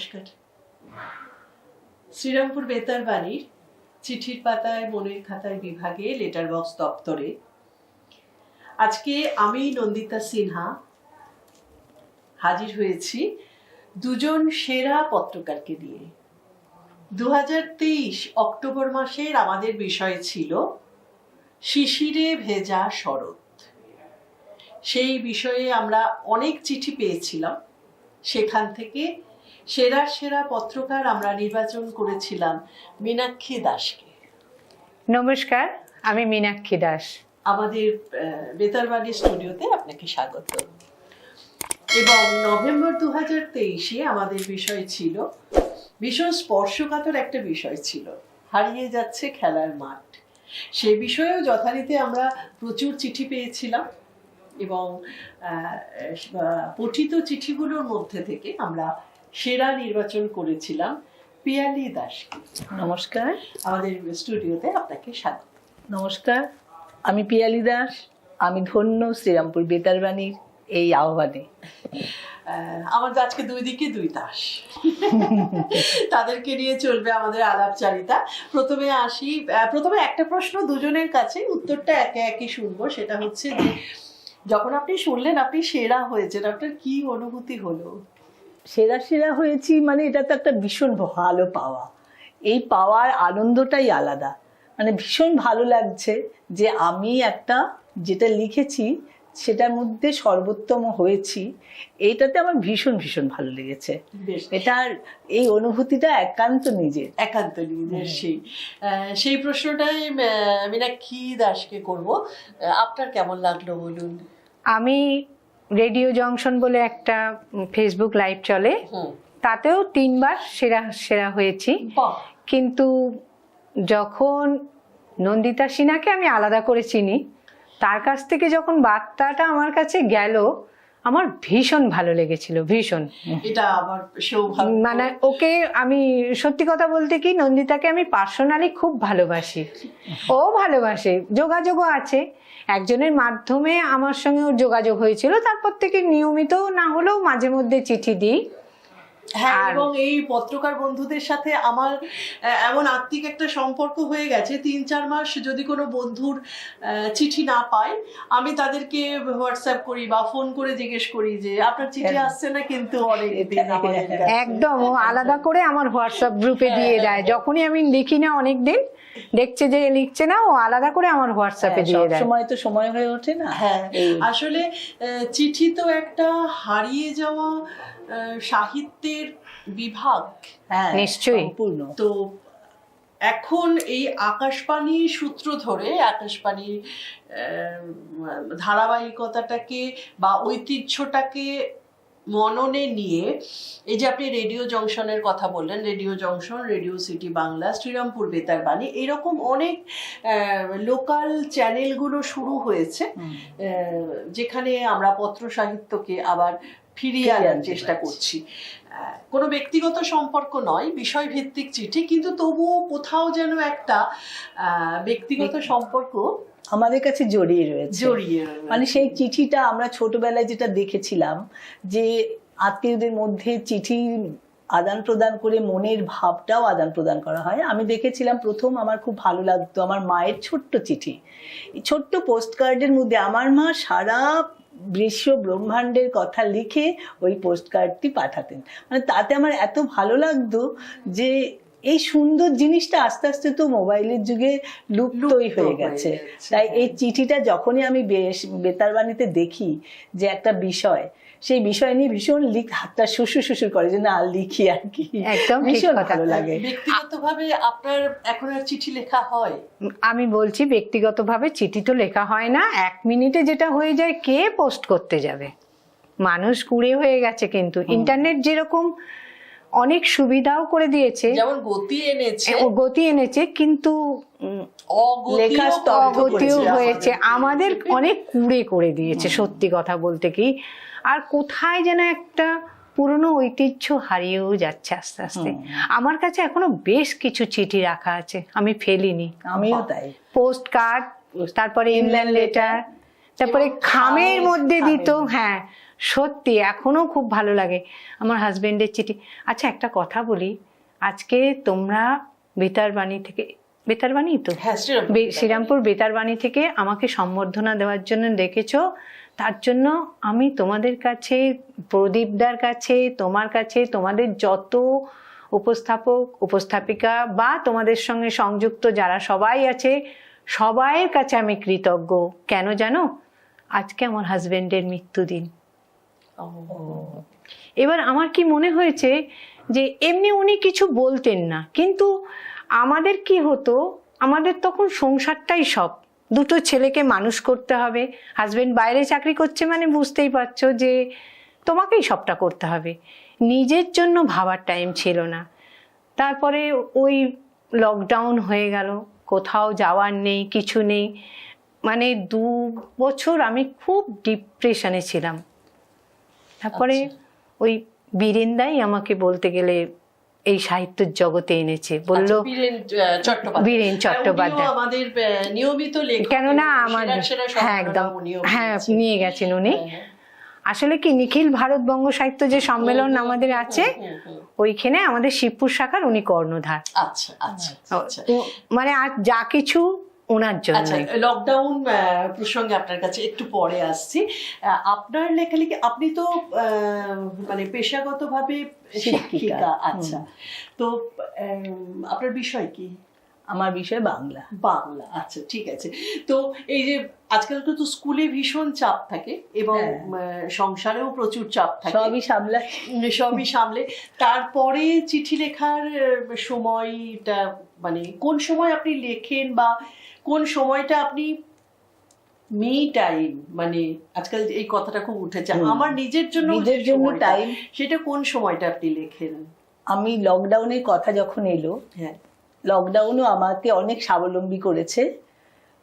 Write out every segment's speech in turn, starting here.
নমস্কার। শ্রীরামপুর বেতার বাড়ির চিঠির পাতায়, মনের খাতায় বিভাগে লেটার বক্স দপ্তরে আজকে আমি, নন্দিতা সিনহা, হাজির হয়েছি দুজন সেরা পত্রকারকে নিয়ে। দু অক্টোবর মাসের আমাদের বিষয় ছিল শিশিরে ভেজা শরৎ। সেই বিষয়ে আমরা অনেক চিঠি পেয়েছিলাম। সেখান থেকে সেরা সেরা পত্রকার আমরা নির্বাচন করেছিলাম মীনাক্ষী দাসকে। নমস্কার আমি মীনাক্ষী দাস। আমাদের বেতারবাড়ি স্টুডিওতে আপনাকে স্বাগত। এবং নভেম্বর দু হাজার তেইশে আমাদের বিষয় ছিল ভীষণ স্পর্শকাতর একটা বিষয় ছিল হারিয়ে যাচ্ছে খেলার মাঠ। সে বিষয়েও যথারীতি আমরা প্রচুর চিঠি পেয়েছিলাম এবং পঠিত চিঠিগুলোর মধ্যে থেকে আমরা সেরা নির্বাচন করেছিলাম পিয়ালি দাসকে। নমস্কার। আমাদের স্টুডিওতে আপনাকে স্বাগত। নমস্কার। আমি পিয়ালি দাস। আমি ধন্য শ্রীরামপুর বেতারবাণীর এই আহ্বানে। আমার আজকে দুই দিকে দুই তাস তাদেরকে নিয়ে চলবে আমাদের আলাপচারিতা। প্রথমে আসি প্রথমে একটা প্রশ্ন দুজনের কাছে উত্তরটা একে একে শুনব। সেটা হচ্ছে যে যখন আপনি শুনলেন আপনি সেরা হয়েছেন। আপনার কি অনুভূতি হলো? সেরা সেরা হয়েছি মানে এটা তো একটা ভীষণ ভালো পাওয়া। এই পাওয়ার আনন্দটাই আলাদা। মানে ভীষণ ভালো লাগছে যে আমি একটা যেটা লিখেছি সেটার মধ্যে সর্বোত্তম হয়েছি। এইটাতে আমার ভীষণ ভীষণ ভালো লেগেছে। এটার এই অনুভূতিটা একান্ত নিজের। একান্ত নিজের সেই। সেই প্রশ্নটাই মীনাক্ষী দাসকে করব। আপনার কেমন লাগল বলুন? আমি রেডিও জংশন বলে একটা ফেসবুক লাইভ চলে। তাতেও তিনবার সেরা সেরা হয়েছি। কিন্তু যখন নন্দিতা সিনহাকে আমি আলাদা করে চিনি তার কাছ থেকে যখন বার্তাটা আমার কাছে গেল আমার ভীষণ ভালো লেগেছিল ভীষণ। এটা আমার মানে ওকে আমি সত্যি কথা বলতে কি নন্দিতাকে আমি পার্সোনালি খুব ভালোবাসি। ও ভালোবাসে যোগাযোগও আছে। একজনের মাধ্যমে আমার সঙ্গে ওর যোগাযোগ হয়েছিল তারপর থেকে নিয়মিত না হলেও মাঝে মধ্যে চিঠি দিই। হ্যাঁ এবং এই পত্রকার বন্ধুদের সাথে আমার এমন আত্মিক একটা সম্পর্ক হয়ে গেছে। তিন চার মাস যদি কোনো বন্ধুর চিঠি না পাই আমি তাদেরকে হোয়াটসঅ্যাপ করি বা ফোন করে জিজ্ঞেস করি যে আপনার চিঠি হ্যাঁ। আসছে না কিন্তু অনেক। একদম আলাদা করে আমার হোয়াটসঅ্যাপ গ্রুপে দিয়ে দেয়। যখনই আমি লিখি না অনেক দিন দেখছে যে লিখছে না ও আলাদা করে আমার হোয়াটসঅ্যাপে দিয়ে দেয়। সময় তো সময় হয়ে ওঠে না। হ্যাঁ আসলে চিঠি তো একটা হারিয়ে যাওয়া সাহিত্যের বিভাগ হ্যাঁ নিশ্চয়ই। সম্পূর্ণ তো এখন এই আকাশবাণী সূত্র ধরে আকাশবাণীর আহ, ধারাবাহিকতাটাকে বা ঐতিহ্যটাকে মননে নিয়ে এই যে আপনি রেডিও জংশনের কথা বললেন radio junction radio city Bangla Srirampur বেতার বাণী এরকম অনেক লোকাল চ্যানেলগুলো শুরু হয়েছে আহ, যেখানে আমরা পত্র সাহিত্যকে আবার ফিরিয়ে আনার চেষ্টা করছি। কোনো ব্যক্তিগত সম্পর্ক নয় বিষয়ভিত্তিক চিঠি কিন্তু তবুও কোথাও যেন একটা ব্যক্তিগত সম্পর্ক আমাদের কাছে জড়িয়ে রয়েছে। জড়িয়ে মানে সেই চিঠিটা আমরা ছোটবেলায় যেটা দেখেছিলাম যে আত্মীয়দের মধ্যে চিঠি আদান প্রদান করে মনের ভাবটাও আদান প্রদান করা হয়। আমি দেখেছিলাম প্রথম আমার খুব ভালো লাগতো আমার মায়ের ছোট্ট চিঠি। ছোট্ট পোস্ট কার্ডের মধ্যে আমার মা সারা বিশ্ব ব্রহ্মাণ্ডের কথা লিখে ওই পোস্ট কার্ডটি পাঠাতেন মানে তাতে আমার এত ভালো লাগতো যে এই সুন্দর জিনিসটা আস্তে আস্তে তো মোবাইলের যুগে লুপ্তই হয়ে গেছে গেছে, তাই এই হ্যাঁ। চিঠিটা যখনই আমি বেশ বেতারবাণীতে দেখি যে একটা বিষয় সেই বিষয় নিয়ে ভীষণ লিখ হাতটা শ্বশুর শ্বশুর করে যে না লিখি আর কি। একদম ভীষণ কথা। ভালো লাগে। ব্যক্তিগতভাবে আপনার এখন আর চিঠি লেখা হয়? আমি বলছি ব্যক্তিগতভাবে চিঠি তো লেখা হয় না। এক মিনিটে যেটা হয়ে যায় কে পোস্ট করতে যাবে? মানুষ কুড়ে হয়ে গেছে কিন্তু। ইন্টারনেট যেরকম অনেক সুবিধাও করে দিয়েছে। যেমন গতি এনেছে। গতি এনেছে কিন্তু উম, লেখা অগতিও হয়েছে। আমাদের। অনেক কুড়ে করে দিয়েছে সত্যি কথা বলতে কি। আর কোথায় যেন একটা পুরনো ঐতিহ্য হারিয়েও যাচ্ছে আস্তে আস্তে। আমার কাছে এখনও বেশ কিছু চিঠি রাখা আছে। আমি ফেলিনি। আমিও তাই। পোস্ট কার্ড তারপরে ইনল্যান্ড লেটার তারপরে খামের মধ্যে দিত হ্যাঁ। সত্যি এখনও খুব ভালো লাগে আমার হাজবেন্ডের চিঠি। আচ্ছা একটা কথা বলি। আজকে তোমরা বেতারবাণী থেকে বেতারবাণী তো? হ্যাঁ শ্রীরামপুর বেতারবাণী। থেকে আমাকে সম্বর্ধনা দেওয়ার জন্য ডেকেছো। তার জন্য আমি তোমাদের কাছে প্রদীপদার কাছে তোমার কাছে তোমাদের যত উপস্থাপক উপস্থাপিকা বা তোমাদের সঙ্গে সংযুক্ত যারা সবাই আছে সবাইয়ের কাছে আমি কৃতজ্ঞ। কেন জানো? আজকে আমার হাজব্যান্ডের মৃত্যুদিন। এবার আমার কি মনে হয়েছে যে এমনি উনি কিছু বলতেন না, কিন্তু আমাদের কি হতো, আমাদের তখন সংসারটাই সব। দুটো ছেলেকে মানুষ করতে হবে হাজবেন্ড বাইরে চাকরি করছে মানে বুঝতেই পারছ যে তোমাকেই সবটা করতে হবে। নিজের জন্য ভাবার টাইম ছিল না। তারপরে ওই লকডাউন হয়ে গেল, কোথাও যাওয়ার নেই, কিছু নেই। মানে দু বছর আমি খুব ডিপ্রেশনে ছিলাম। তারপরে ওই বীরেন্দাই আমাকে বলতে গেলে এই সাহিত্যের জগতে এনেছে। বলল আচ্ছা, বীরেন চট্টোপাধ্যায়। বীরেন চট্টোপাধ্যায়। উনিও আমাদের নিয়মিত কেননা আমার হ্যাঁ একদম। হ্যাঁ নিয়ে গেছেন উনি। হ্যাঁ, আসলে কি নিখিল ভারত বঙ্গ সাহিত্য যে সম্মেলন আমাদের আছে। ওইখানে আমাদের শিবপুর শাখার উনি কর্ণধার। আচ্ছা আচ্ছা আচ্ছা। মানে আর যা কিছু ওনার আচ্ছা জন্য লকডাউন প্রসঙ্গে আপনার কাছে একটু পরে আসছি। আপনার লেখালেখি আপনি তো মানে পেশাগতভাবে শিক্ষিকা। আচ্ছা। তো আপনার বিষয় কি? আমার বিষয় বাংলা। বাংলা আচ্ছা ঠিক আছে। তো এই যে আজকাল তো স্কুলে ভীষণ চাপ থাকে এবং হ্যাঁ। সংসারেও প্রচুর চাপ থাকে। সবই সামলা। উম, সবই সামলে। তারপরে চিঠি লেখার সময়টা মানে কোন সময় আপনি লেখেন বা কোন সময়টা আপনি মি টাইম মানে আজকাল এই কথাটা খুব উঠেছে। আমার নিজের জন্য নিজের জন্য টাইম সেটা কোন সময়টা আপনি লেখেন? আমি লকডাউনের কথা যখন এলো হ্যাঁ। লকডাউনও আমাকে অনেক স্বাবলম্বী করেছে।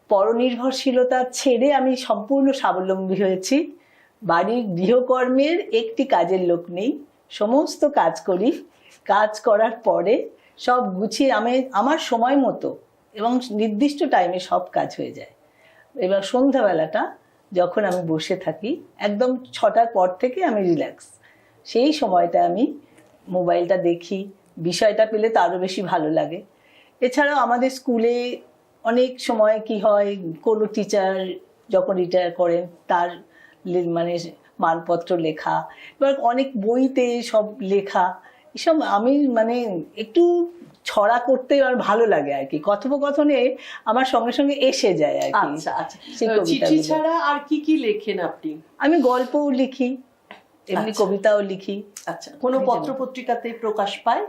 পরনির্ভরশীলতা ছেড়ে আমি সম্পূর্ণ স্বাবলম্বী হয়েছি। বাড়ির গৃহকর্মের একটি কাজের লোক নেই। সমস্ত কাজ করি। কাজ করার পরে সব গুছিয়ে আমি আমার সময় মতো এবং নির্দিষ্ট টাইমে সব কাজ হয়ে যায়। এবার সন্ধ্যাবেলাটা যখন আমি বসে থাকি, একদম ছটার পর থেকে আমি রিল্যাক্স সেই সময়টা আমি মোবাইলটা দেখি, বিষয়টা পেলে তো আরও বেশি ভালো লাগে। এছাড়াও আমাদের স্কুলে অনেক সময় কি হয়, কোনো টিচার যখন রিটায়ার করেন, তার মানে মানপত্র লেখা, এবার অনেক বইতে সব লেখা, এসব আমি মানে একটু ছড়া করতে আর ভালো লাগে আর কি। কথোপকথনে আমার সঙ্গে সঙ্গে এসে যায় আর কি। আচ্ছা আচ্ছা। চিঠি ছাড়া আর কি কি লেখেন আপনি? আমি গল্পও লিখি এমনি আচ্ছা। কবিতাও লিখি। আচ্ছা কোনো পত্র পত্রিকাতে প্রকাশ পায়?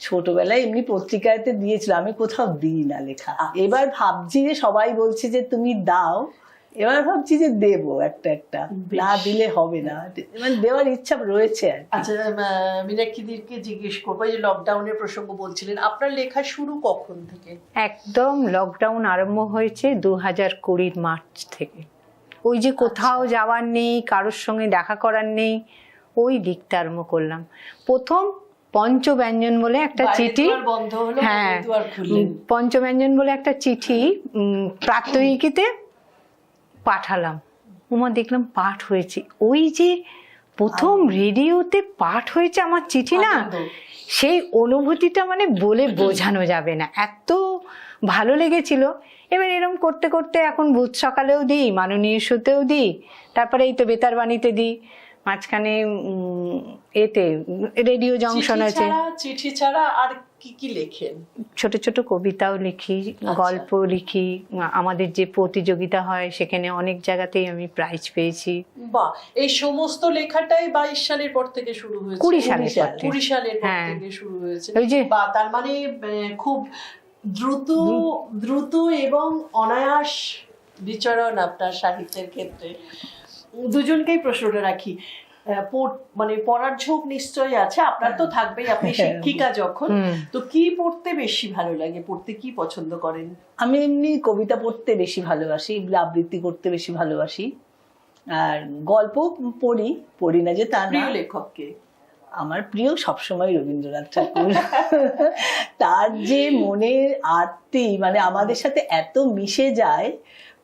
ছোটবেলায় এমনি পত্রিকাতে দিয়েছিল আমি কোথাও দিই না লেখা। এবার ভাবছি যে সবাই বলছে যে তুমি দাও এবার ভাবছি যে দেব একটা একটা। না দিলে হবে না। মানে দেওয়ার ইচ্ছা রয়েছে আর আচ্ছা মীনাক্ষীদেরকে জিজ্ঞেস করব যে লকডাউনের প্রসঙ্গ বলছিলেন আপনার লেখা শুরু কখন থেকে? একদম লকডাউন আরম্ভ হয়েছে দু হাজার কুড়ির মার্চ থেকে। ওই যে কোথাও যাওয়ার নেই কারোর সঙ্গে দেখা করার নেই ওই দিকটা আরম্ভ করলাম। প্রথম পঞ্চব্যঞ্জন বলে একটা চিঠি বন্ধ হ্যাঁ। পঞ্চব্যঞ্জন বলে একটা চিঠি উম, প্রাত্যহিকীতে পাঠালাম। উমা দেখলাম পাঠ হয়েছে। ওই যে প্রথম রেডিওতে পাঠ হয়েছে আমার চিঠি না? সেই অনুভূতিটা মানে বলে বোঝানো যাবে না। এত ভালো লেগেছিল। এবার এরকম করতে করতে এখন ভূত সকালেও দিই মাননীয় শোতেও দিই তারপরে এই তো বেতার বাণীতে দিই। মাঝখানে এতে রেডিও জংশন আছে। চিঠি ছাড়া আর কি কি লেখেন? ছোট ছোট কবিতাও লিখি গল্প লিখি। আমাদের যে প্রতিযোগিতা হয় সেখানে অনেক জায়গাতেই আমি প্রাইজ পেয়েছি। বা এই সমস্ত লেখাটাই বাইশ সালের পর থেকে শুরু হয়েছে? কুড়ি সালের পর। কুড়ি সালের পর হ্যাঁ। থেকে শুরু হয়েছে। ওই যে বা তার মানে খুব দ্রুত দ্রুত এবং অনায়াস বিচরণ আপনার সাহিত্যের ক্ষেত্রে। দুজনকেই প্রশ্নটা রাখি। মানে পড়ার ঝোঁক নিশ্চয়ই আছে আপনার তো থাকবেই আপনি শিক্ষিকা যখন তো কি পড়তে বেশি ভালো লাগে? পড়তে কি পছন্দ করেন? আমি এমনি কবিতা পড়তে বেশি ভালোবাসি আবৃত্তি করতে বেশি ভালোবাসি আর গল্প পড়ি পড়ি না যে তা না। প্রিয় লেখককে? আমার প্রিয় সবসময় রবীন্দ্রনাথ ঠাকুর। তার যে মনের আরতি মানে আমাদের সাথে এত মিশে যায়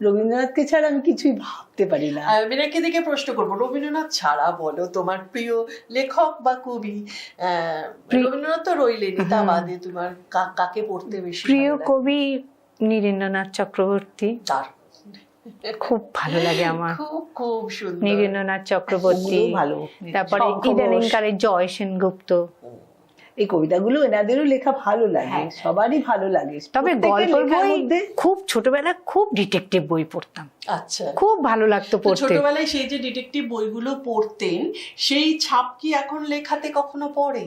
রবীন্দ্রনাথকে ছাড়া আমি কিছুই ভাবতে পারি না। মীনাকে দিকে প্রশ্ন করব রবীন্দ্রনাথ ছাড়া বলো তোমার প্রিয় লেখক বা কবি রবীন্দ্রনাথ তো রইলেনি তা বাদে তোমার কাকে পড়তে বেশি প্রিয় কবি নীরেন্দ্রনাথ চক্রবর্তী। তার। খুব ভালো লাগে আমার। খুব খুব সুন্দর। নীরেন্দ্রনাথ চক্রবর্তী। ভালো। তারপরে। ইদানিংকারের জয় সেনগুপ্ত। এই কবিতাগুলো এনাদেরও লেখা ভালো লাগে হ্যাঁ। সবারই ভালো লাগে। তবে গল্পের বই খুব ছোটবেলায় খুব ডিটেকটিভ বই পড়তাম। আচ্ছা। খুব ভালো লাগতো পড়তে। ছোটবেলায় সেই যে ডিটেকটিভ বইগুলো পড়তেন সেই ছাপ কি এখন লেখাতে কখনো পড়ে?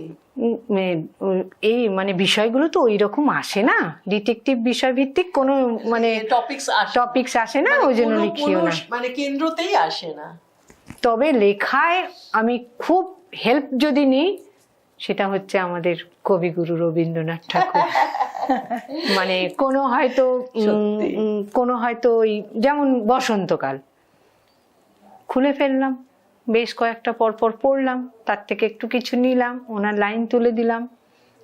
এই মানে বিষয়গুলো তো ওই রকম আসে না। ডিটেকটিভ বিষয় ভিত্তিক কোনো মানে টপিকস আসে টপিকস আসে না মানে ওই জন্য লিখিও না। মানে কেন্দ্রতেই আসে না। তবে লেখায় আমি খুব হেল্প যদি নিই সেটা হচ্ছে আমাদের কবিগুরু রবীন্দ্রনাথ ঠাকুর। মানে কোনো হয়তো কোনো হয়তো ওই যেমন বসন্তকাল। খুলে ফেললাম বেশ কয়েকটা পর পর পড়লাম তার থেকে একটু কিছু নিলাম ওনার লাইন তুলে দিলাম।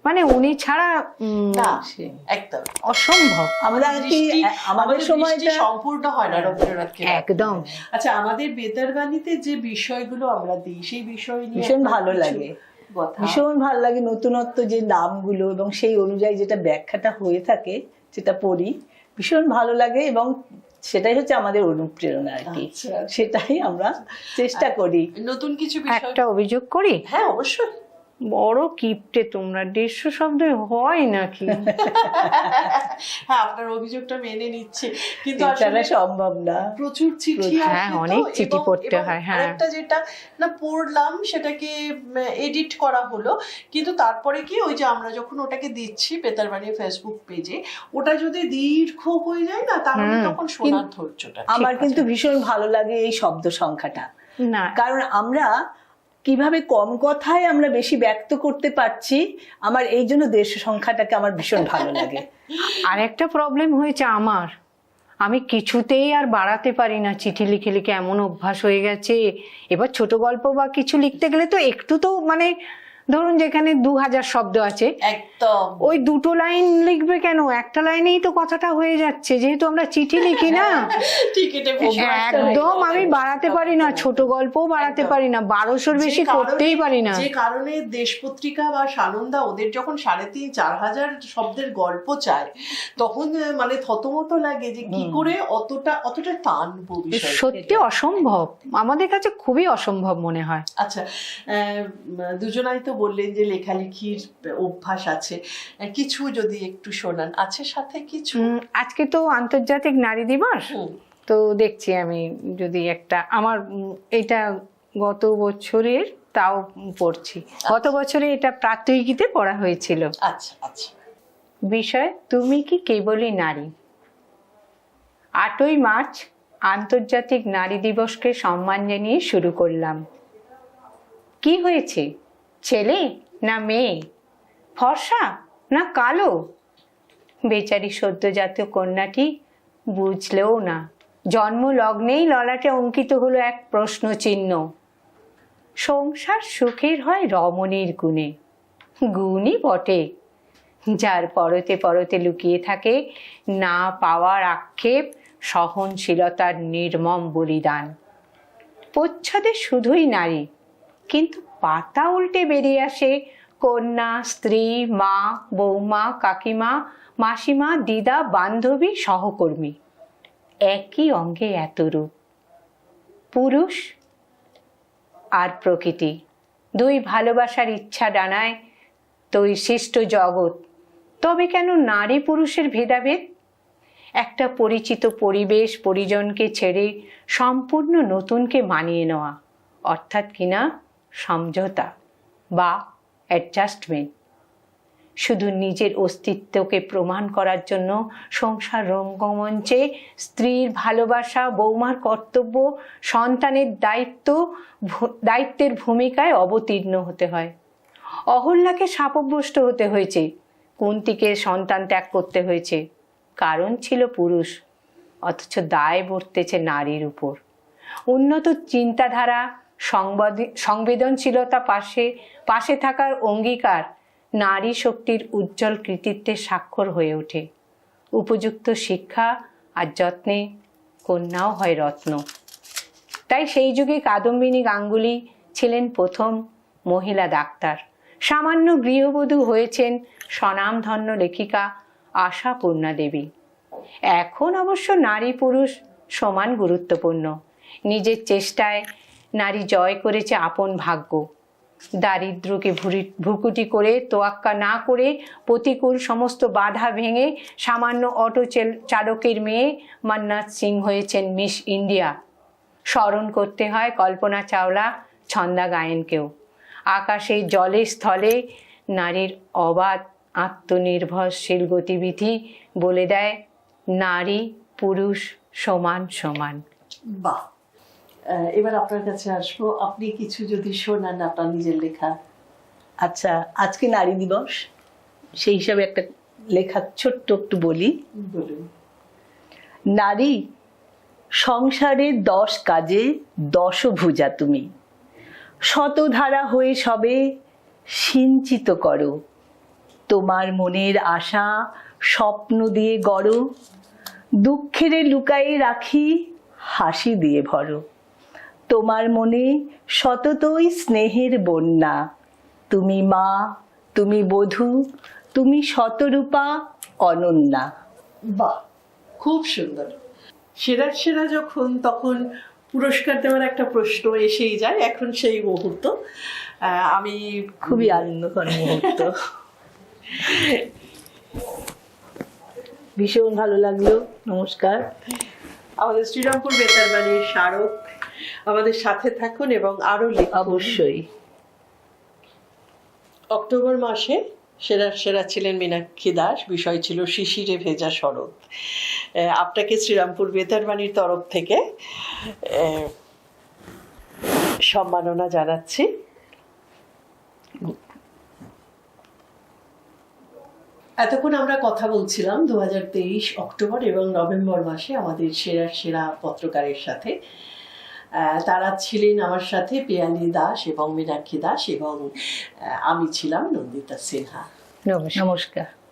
মানে উনি ছাড়া উম, না সে- একদম। অসম্ভব। আমাদের দৃষ্টি সময়টা সম্পূর্ণ হয় না রবীন্দ্রনাথকে একদম। আচ্ছা আমাদের বেতারবাণীতে যে বিষয়গুলো আমরা দিই সেই বিষয় নিয়ে ভীষণ ভালো লাগে। কথা। ভীষণ ভালো লাগে নতুনত্ব যে নামগুলো এবং সেই অনুযায়ী যেটা ব্যাখ্যাটা হয়ে থাকে সেটা পড়ি ভীষণ ভালো লাগে এবং সেটাই হচ্ছে আমাদের অনুপ্রেরণা আর কি। আচ্ছা। সেটাই আমরা চেষ্টা করি। নতুন কিছু একটা অভিযোগ করি? হ্যাঁ অবশ্যই। বড় কিপটে তোমরা দেড়শো শব্দ হয় নাকি? হ্যাঁ আপনার অভিযোগটা মেনে নিচ্ছে। কিন্তু আসলে সম্ভব না। প্রচুর চিঠি হ্যাঁ, অনেক চিঠি পড়তে হয়, হ্যাঁ। আরেকটা যেটা না পড়লাম সেটাকে এডিট করা হলো। কিন্তু তারপরে কি ওই যে আমরা যখন ওটাকে দিচ্ছি বেতারবাড়ি ফেসবুক পেজে ওটা যদি দীর্ঘ হয়ে যায় না তাহলে তখন শোনার ধৈর্যটা আমার কিন্তু ভীষণ ভালো লাগে এই শব্দ সংখ্যাটা। না। কারণ আমরা কীভাবে কম কথায় আমরা বেশি ব্যক্ত করতে পারছি, আমার এই জন্য দেশ সংখ্যাটাকে আমার ভীষণ ভালো লাগে। আর একটা প্রবলেম হয়েছে আমার। আমি কিছুতেই আর বাড়াতে পারি না, চিঠি লিখে লিখে এমন অভ্যাস হয়ে গেছে। এবার ছোট গল্প বা কিছু লিখতে গেলে তো একটু তো মানে ধরুন যেখানে দু হাজার শব্দ আছে একদম। ওই দুটো লাইন লিখবে কেন? একটা লাইনেই তো কথাটা হয়ে যাচ্ছে যেহেতু আমরা চিঠি লিখি না। একদম আমি বাড়াতে পারি না ছোট গল্পও বাড়াতে পারি না বারোশোর বেশি করতেই পারি না। যে কারণে দেশ পত্রিকা বা সানন্দা ওদের যখন সাড়ে তিন চার হাজার শব্দের গল্প চায় তখন মানে থতমত লাগে যে কি করে অতটা অতটা টানবো বিষয় সত্যি অসম্ভব। আমাদের কাছে খুবই অসম্ভব মনে হয়। আচ্ছা দুজনাই তো বললেন যে লেখালেখির অভ্যাস আছে। কিছু যদি একটু শোনান। আছে সাথে কিছু? আজকে তো আন্তর্জাতিক নারী দিবস। তো দেখছি আমি যদি একটা আমার এটা গত বছরের তাও পড়ছি। গত বছরে এটা প্রাত্যহিকীতে পড়া হয়েছিল। আচ্ছা আচ্ছা। বিষয় তুমি কি কেবলই নারী? আটই মার্চ আন্তর্জাতিক নারী দিবসকে সম্মান জানিয়ে শুরু করলাম। কি হয়েছে? ছেলে না মেয়ে? ফর্সা না কালো? বেচারি সদ্যজাত কন্যাটি বুঝলেও না। জন্ম লগ্নেই ললাটে অঙ্কিত হলো এক প্রশ্ন চিহ্ন সংসার সুখের হয় রমণীর গুণে। গুণই বটে। যার পরতে পরতে লুকিয়ে থাকে না পাওয়ার আক্ষেপ, সহনশীলতার নির্মম বলিদান। প্রচ্ছদে শুধুই নারী, কিন্তু পাতা উল্টে বেরিয়ে আসে। কন্যা, স্ত্রী, মা, বৌমা, কাকিমা, মাসিমা, দিদা, বান্ধবী, সহকর্মী। একই অঙ্গে এত রূপ। পুরুষ আর প্রকৃতি। দুই ভালোবাসার ইচ্ছা ডানায় তৈ সৃষ্ট জগৎ। তবে কেন নারী পুরুষের ভেদাভেদ? একটা পরিচিত পরিবেশ, পরিজনকে ছেড়ে সম্পূর্ণ নতুনকে মানিয়ে নেওয়া। অর্থাৎ কিনা সমঝোতা বা অ্যাডজাস্টমেন্ট শুধু নিজের অস্তিত্বকে প্রমাণ করার জন্য সংসার রঙ্গমঞ্চে স্ত্রীর ভালোবাসা, বৌমার কর্তব্য, সন্তানের দায়িত্ব দায়িত্বের ভূমিকায় অবতীর্ণ হতে হয়। অহল্যাকে সাপভ্যস্ত হতে হয়েছে। কুন্তিকে সন্তান ত্যাগ করতে হয়েছে। কারণ ছিল পুরুষ, অথচ দায় বর্তেছে নারীর উপর। উন্নত চিন্তাধারা সংবেদনশীলতা পাশে পাশে থাকার অঙ্গীকার নারী শক্তির উজ্জ্বল কৃতিত্বের স্বাক্ষর হয়ে ওঠে। উপযুক্ত শিক্ষা আর যত্নে কন্যাও হয় রত্ন। তাই সেই যুগে কাদম্বিনী গাঙ্গুলি ছিলেন প্রথম মহিলা ডাক্তার। সামান্য গৃহবধূ হয়েছেন স্বনামধন্য লেখিকা আশা পূর্ণা দেবী। এখন অবশ্য নারী পুরুষ সমান গুরুত্বপূর্ণ। নিজের চেষ্টায় নারী জয় করেছে আপন ভাগ্য। দারিদ্র্যকে ভুরি- ভ্রুকুটি করে, তোয়াক্কা না করে, প্রতিকূল সমস্ত বাধা ভেঙে, সামান্য অটো চেল- চালকের মেয়ে মান্নাত সিং হয়েছেন মিস ইন্ডিয়া। স্মরণ করতে হয় কল্পনা চাওলা, ছন্দা গায়েনকেও। আকাশে জলে স্থলে নারীর অবাধ আত্মনির্ভরশীল গতিবিধি বলে দেয় নারী পুরুষ সমান সমান। বাহ! এবার আপনার কাছে আসব। আপনি কিছু যদি শোনান আপনার নিজের লেখা। আচ্ছা আজকে নারী দিবস। সেই হিসাবে একটা লেখা ছোট্ট একটু বলি। নারী সংসারে দশ কাজে দশভুজা তুমি। শতধারা হয়ে সবে সিঞ্চিত করো। তোমার মনের আশা স্বপ্ন দিয়ে গড়ো। দুঃখেরে লুকায়ে রাখি হাসি দিয়ে ভরো। তোমার মনে সততই স্নেহের বন্যা। তুমি মা তুমি বধূ তুমি শতরূপা অনন্যা। বাহ খুব সুন্দর। সেরা সেরা যখন তখন পুরস্কার দেওয়ার একটা প্রশ্ন এসেই যায় এখন সেই মুহূর্ত। আমি খুবই আনন্দকর মুহূর্ত। ভীষণ ভালো লাগল নমস্কার। আমাদের শ্রীরামপুর বেতার বাড়ির স্মারক আমাদের সাথে থাকুন এবং আরও অবশ্যই। অক্টোবর মাসে সেরা সেরা ছিলেন মীনাক্ষী দাস বিষয় ছিল শিশিরে ভেজা শরৎ। আপনাকে শ্রীরামপুর বেতারবাণীর তরফ থেকে সম্মাননা জানাচ্ছি। এতক্ষণ আমরা কথা বলছিলাম দু হাজার তেইশ অক্টোবর এবং নভেম্বর মাসে আমাদের সেরা সেরা পত্রকারের সাথে। তারা ছিলেন আমার সাথে পিয়ালি দাস এবং মীনাক্ষী দাস এবং আমি ছিলাম নন্দিতা সিনহা। নমস্কার। নমস্কার।